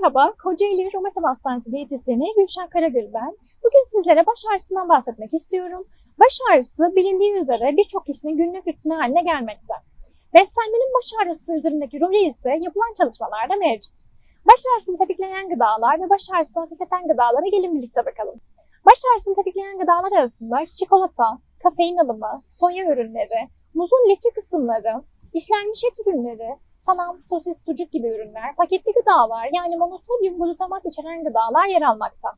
Merhaba, Kocaeli Romatizm Hastanesi diyetisyeni Gülşen Karagül ben. Bugün sizlere baş ağrısından bahsetmek istiyorum. Baş ağrısı bilindiği üzere birçok kişinin günlük rutini haline gelmekte. Beslenmenin baş ağrısı üzerindeki rolü ise yapılan çalışmalarda mevcut. Baş ağrısını tetikleyen gıdalar ve baş ağrısını hafifleten gıdalara gelin birlikte bakalım. Baş ağrısını tetikleyen gıdalar arasında çikolata, kafein alımı, soya ürünleri, muzun lifli kısımları, işlenmiş et ürünleri, salam, sosis, sucuk gibi ürünler, paketli gıdalar yani monosodyum glutamat içeren gıdalar yer almakta.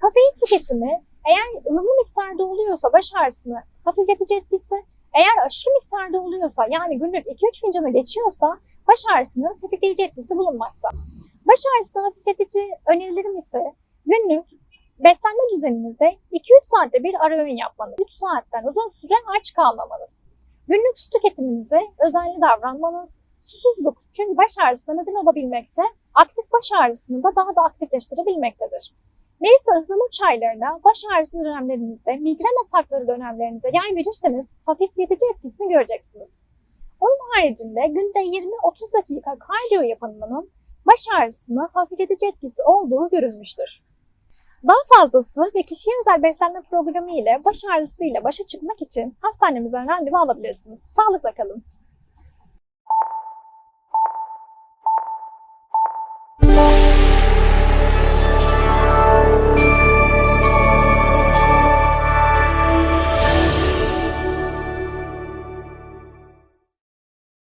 Kafein tüketimi eğer ılımlı miktarda oluyorsa baş ağrısını hafifletici etkisi, eğer aşırı miktarda oluyorsa yani günlük 2-3 fincanı geçiyorsa baş ağrısını tetikleyici etkisi bulunmakta. Baş ağrısını hafifletici önerilerim ise günlük beslenme düzeninizde 2-3 saatte bir ara öğün yapmanız, 3 saatten uzun süre aç kalmamanız, günlük su tüketiminize özenli davranmanız, susuzluk çünkü baş ağrısına neden olabilmekte, aktif baş ağrısını da daha da aktifleştirebilmektedir. Melisa ıhlamur çaylarına baş ağrısı dönemlerinizde, migren atakları dönemlerinize yer verirseniz hafifletici etkisini göreceksiniz. Onun haricinde günde 20-30 dakika kardiyo yapılmanın baş ağrısını hafifletici etkisi olduğu görülmüştür. Daha fazlası ve kişiye özel beslenme programı ile baş ağrısıyla başa çıkmak için hastanemizden randevu alabilirsiniz. Sağlıkla kalın.